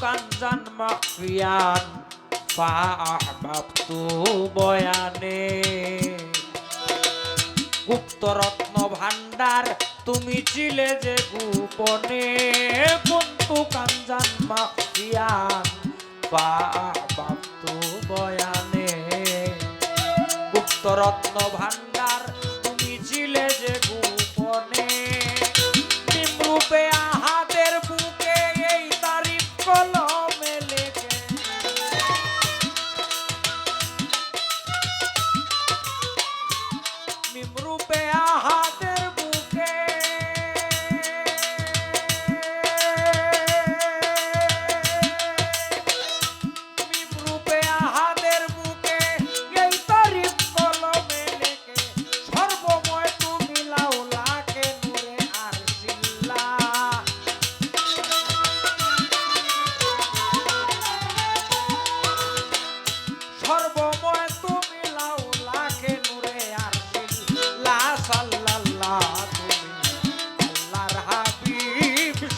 كنزا مخفيا فأحببت বয়ানে গুপ্ত রত্ন ভান্ডার তুমি ছিলে যে গোপনে কুন্তু কাঞ্জান মাখিয়ান বাবাপ্তু বয়ানে গুপ্ত রত্ন ভান্ডার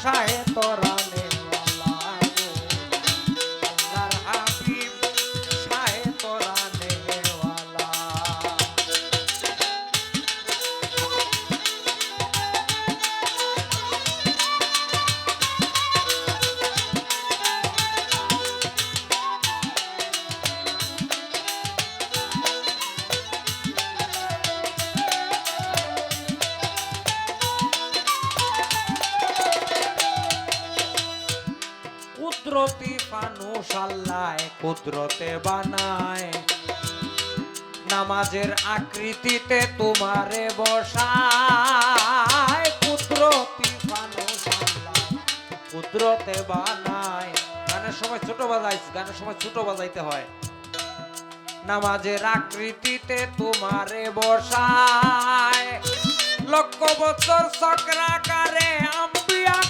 হাবিব শাহে তোরা ফানুস আল্লাহ কুদরতে বানায়। নামাজের আকৃতিতে তোমারে বসায়। কুদরতি ফানুস আল্লাহ কুদরতে বানায়। গানের সময় ছোট বাজাইছি গানের সময় ছোট বাজাইতে হয়। নামাজের আকৃতিতে তোমারে বসায়। লক্ষ বছর চক্রাকারে আম্বিয়া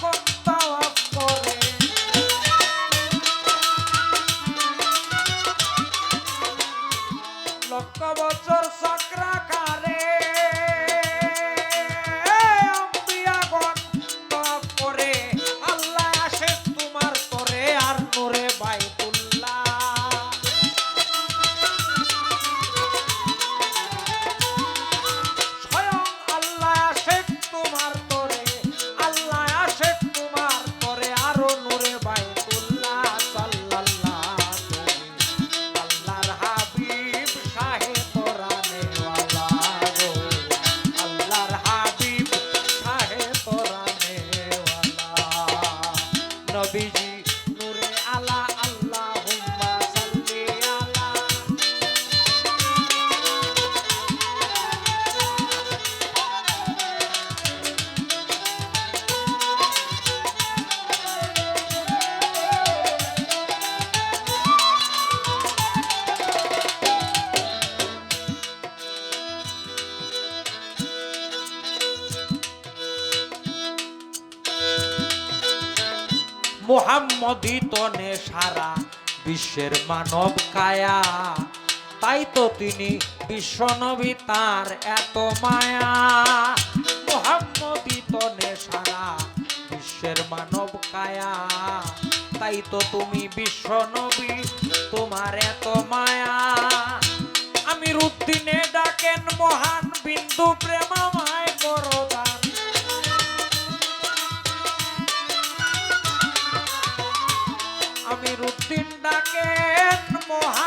মোহাম্মদই তনে সারা বিশ্বের মানব কায়া। তাই তো তিনি বিশ্বনবী, তার এত মায়া। সারা বিশ্বের মানব কায়া। তাই তো তুমি বিশ্ব নবী তোমার এত মায়া। আমি ডাকেন মহান বিন্দু প্রেমামায় করদান রুদ্দিন ডাকেন মহান